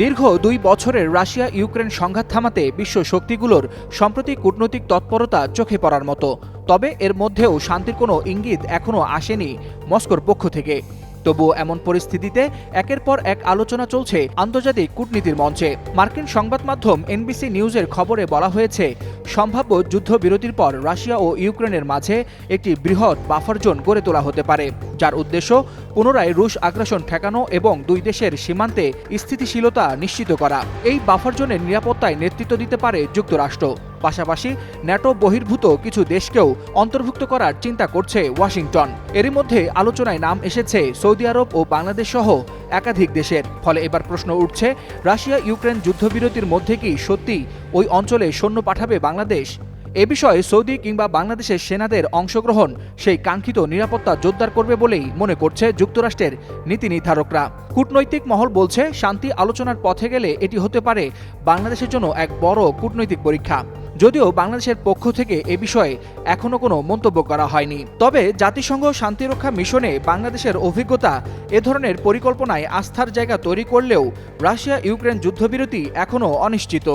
দীর্ঘ দুই বছরের রাশিয়া ইউক্রেন সংঘাত থামাতে বিশ্ব শক্তিগুলোর সম্প্রতি কূটনৈতিক তৎপরতা চোখে পড়ার মতো। তবে এর মধ্যেও শান্তির কোনো ইঙ্গিত এখনও আসেনি মস্কোর পক্ষ থেকে। তবুও এমন পরিস্থিতিতে একের পর এক আলোচনা চলছে আন্তর্জাতিক কূটনীতির মঞ্চে। মার্কিন সংবাদ মাধ্যম এনবিসি নিউজের খবরে বলা হয়েছে, সম্ভাব্য যুদ্ধবিরতির পর রাশিয়া ও ইউক্রেনের মাঝে একটি বৃহৎ বাফার জোন গড়ে তোলা হতে পারে। যার উদ্দেশ্য পুনরায় রুশ আগ্রাসন ঠেকানো এবং দুই দেশের সীমান্তে স্থিতিশীলতা নিশ্চিত করা। এই বাফার জোনের নিরাপত্তায় নেতৃত্ব দিতে পারে যুক্তরাষ্ট্র। পাশাপাশি ন্যাটো বহির্ভূত কিছু দেশকেও অন্তর্ভুক্ত করার চিন্তা করছে ওয়াশিংটন। এরই মধ্যে আলোচনায় নাম এসেছে সৌদি আরব ও বাংলাদেশ সহ একাধিক দেশের। ফলে এবার প্রশ্ন উঠছে রাশিয়া ইউক্রেন যুদ্ধবিরতির মধ্যে কি সত্যি ওই অঞ্চলে সৈন্য পাঠাবে বাংলাদেশ? এ বিষয়ে সৌদি কিংবা বাংলাদেশের সেনাদের অংশগ্রহণ সেই কাঙ্ক্ষিত নিরাপত্তা জোরদার করবে বলেই মনে করছে যুক্তরাষ্ট্রের নীতি নির্ধারকরা। কূটনৈতিক মহল বলছে, শান্তি আলোচনার পথে গেলে এটি হতে পারে বাংলাদেশের জন্য এক বড় কূটনৈতিক পরীক্ষা। যদিও বাংলাদেশের পক্ষ থেকে এ বিষয়ে এখনও কোনো মন্তব্য করা হয়নি। তবে জাতিসংঘ শান্তিরক্ষা মিশনে বাংলাদেশের অভিজ্ঞতা এ ধরনের পরিকল্পনায় আস্থার জায়গা তৈরি করলেও রাশিয়া ইউক্রেন যুদ্ধবিরতি এখনও অনিশ্চিত।